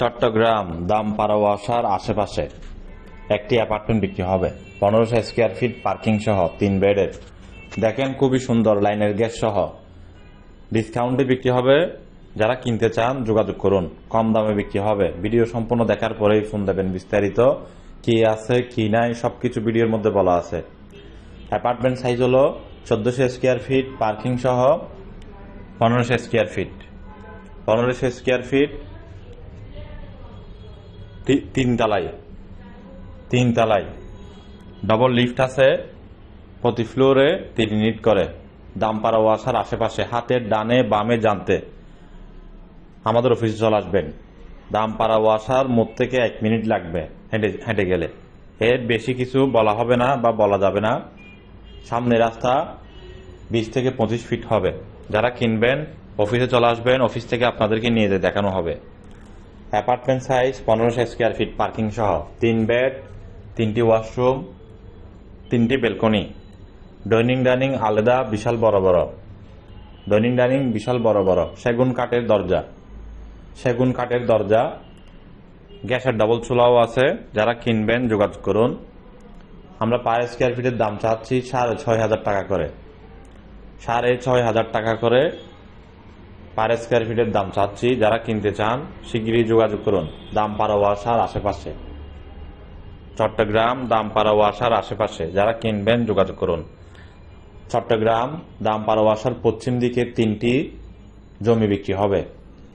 চট্টগ্রাম দামপাড়া ওয়াসার আশেপাশে একটি অ্যাপার্টমেন্ট বিক্রি হবে। পনেরোশো স্কোয়ার ফিট পার্কিং সহ তিন বেডের। দেখেন, খুবই সুন্দর লাইনের গ্যাস সহ। ডিসকাউন্টে বিক্রি হবে। যারা কিনতে চান, যোগাযোগ করুন। কম দামে বিক্রি হবে। ভিডিও সম্পূর্ণ দেখার পরেই ফোন দেবেন বিস্তারিত। কি আছে, কি নাই, সবকিছু ভিডিওর মধ্যে বলা আছে। অ্যাপার্টমেন্ট সাইজ হলো চোদ্দশো স্কোয়ার ফিট পার্কিং সহ পনেরোশো স্কোয়ার ফিট পনেরোশো স্কোয়ার ফিট তি- তিন তালাই ডবল লিফট আছে, প্রতি ফ্লোরে তিন ইউনিট করে। দামপাড়া ওয়াসার আশেপাশে হাতের ডানে, বামে, জানতে। আমাদের অফিসে চলে আসবেন। দামপাড়া ওয়াসার মোড় থেকে এক মিনিট লাগবে হেঁটে হেঁটে গেলে। এর বেশি কিছু বলা হবে না বা বলা যাবে না। সামনে রাস্তা বিশ থেকে পঁচিশ ফিট হবে। যারা কিনবেন অফিসে চলে আসবেন অফিস থেকে আপনাদেরকে নিয়ে যেয়ে দেখানো হবে। অ্যাপার্টমেন্ট সাইজ পনেরোশো স্কোয়ার ফিট পার্কিং সহ। তিন বেড তিনটি ওয়াশরুম তিনটি বেলকনি ডাইনিং ডাইনিং আলাদা, বিশাল বড় বড়। ডাইনিং ডাইনিং বিশাল বড় বড়। সেগুন কাঠের দরজা। সেগুন কাঠের দরজা। গ্যাসের ডাবল চুলাও আছে। যারা কিনবেন, যোগাযোগ করুন। আমরা পার স্কোয়ার ফিটের দাম চাচ্ছি সাড়ে ছয় হাজার টাকা করে। সাড়ে ছয় হাজার টাকা করে পার স্কোয়ার ফিটের দাম চাচ্ছি। যারা কিনতে চান, শিগগিরই যোগাযোগ করুন। দাম পাড়া ওয়াসার আশেপাশে। চট্টগ্রাম দামপাড়া ওয়াসার আশেপাশে। যারা কিনবেন, যোগাযোগ করুন। চট্টগ্রাম দামপাড়া ওয়াসার পশ্চিম দিকে তিনটি জমি বিক্রি হবে।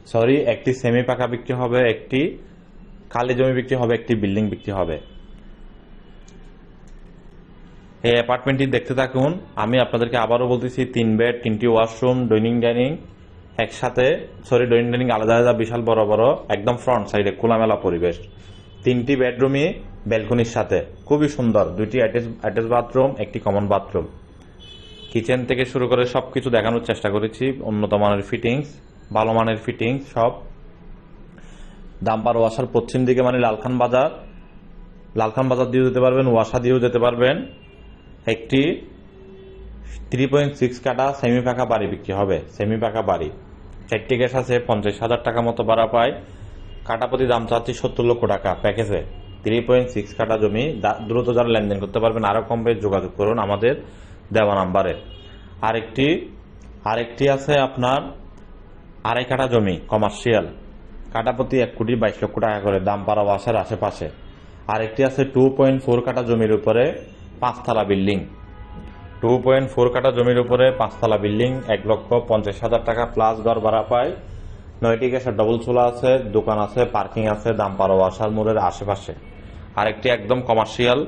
সরি একটি সেমি পাকা বিক্রি হবে, একটি খালি জমি বিক্রি হবে, একটি বিল্ডিং বিক্রি হবে। এই অ্যাপার্টমেন্টটি দেখতে থাকুন। আমি আপনাদেরকে আবারও বলতেছি, তিন বেড তিনটি ওয়াশরুম ডাইনিং ডাইনিং একসাথে সরি ডাইনিং ডাইনিং আলাদা আলাদা বিশাল বড় বড়, একদম ফ্রন্ট সাইডে খোলামেলা পরিবেশ। তিনটি বেডরুমই ব্যালকনির সাথে। খুবই সুন্দর। দুইটি অ্যাটাচ বাথরুম একটি কমন বাথরুম কিচেন থেকে শুরু করে সবকিছু দেখানোর চেষ্টা করেছি। উন্নত মানের ফিটিংস ভালো মানের ফিটিংস সব। দামপার ওয়াসার পশ্চিম দিকে মানে লালখান বাজার। লালখান বাজার দিয়েও যেতে পারবেন, ওয়াসা দিয়েও যেতে পারবেন। একটি থ্রি পয়েন্ট সিক্স কাটা সেমি পাকা বাড়ি বিক্রি হবে সেমি পাকা বাড়ি। চারটি গ্যাস আছে, পঞ্চাশ হাজার টাকা মতো ভাড়া পায়। কাটাপতি দাম চাচ্ছি সত্তর লক্ষ টাকা প্যাকেজে। থ্রি পয়েন্ট সিক্স কাটা জমি দ্রুত যারা লেনদেন করতে পারবেন আরও কমবে যোগাযোগ করুন আমাদের দেওয়া নাম্বারে। আরেকটি আরেকটি আছে আপনার আড়াই কাটা জমি, কমার্শিয়াল। কাটাপতি এক কোটি বাইশ লক্ষ টাকা করে দাম পাড়া বাসার আশেপাশে। আরেকটি আছে টু পয়েন্ট ফোর কাটা জমির উপরে পাঁচতলা বিল্ডিং। টু পয়েন্ট ফোর কাটা জমির উপরে পাঁচতলা বিল্ডিং, এক লক্ষ পঞ্চাশ হাজার টাকা প্লাস ঘর ভাড়া পায়। নয়টি গ্যাসের ডবল চুলা আছে, দোকান আছে পার্কিং আছে দামপাড়া ওয়াসার মোড়ের আশেপাশে। আরেকটি একদম কমার্শিয়াল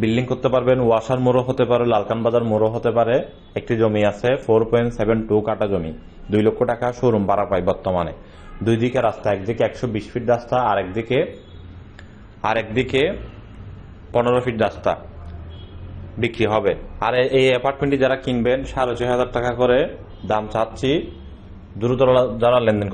বিল্ডিং করতে পারবেন, ওয়াসার মোড়ও হতে পারে, লালকান বাজার মোড়ও হতে পারে। একটি জমি আছে ফোর পয়েন্ট সেভেন টু কাটা জমি, দুই লক্ষ টাকা শোরুম ভাড়া পায় বর্তমানে। দুই দিকে রাস্তা, একদিকে একশো বিশ ফিট রাস্তা আর একদিকে আর একদিকে পনেরো ফিট রাস্তা। বিক্রি হবে। আর এই অ্যাপার্টমেন্টটি যারা কিনবেন, সাড়ে ছয় হাজার টাকা করে দাম চাচ্ছি। দ্রুত যারা লেনদেন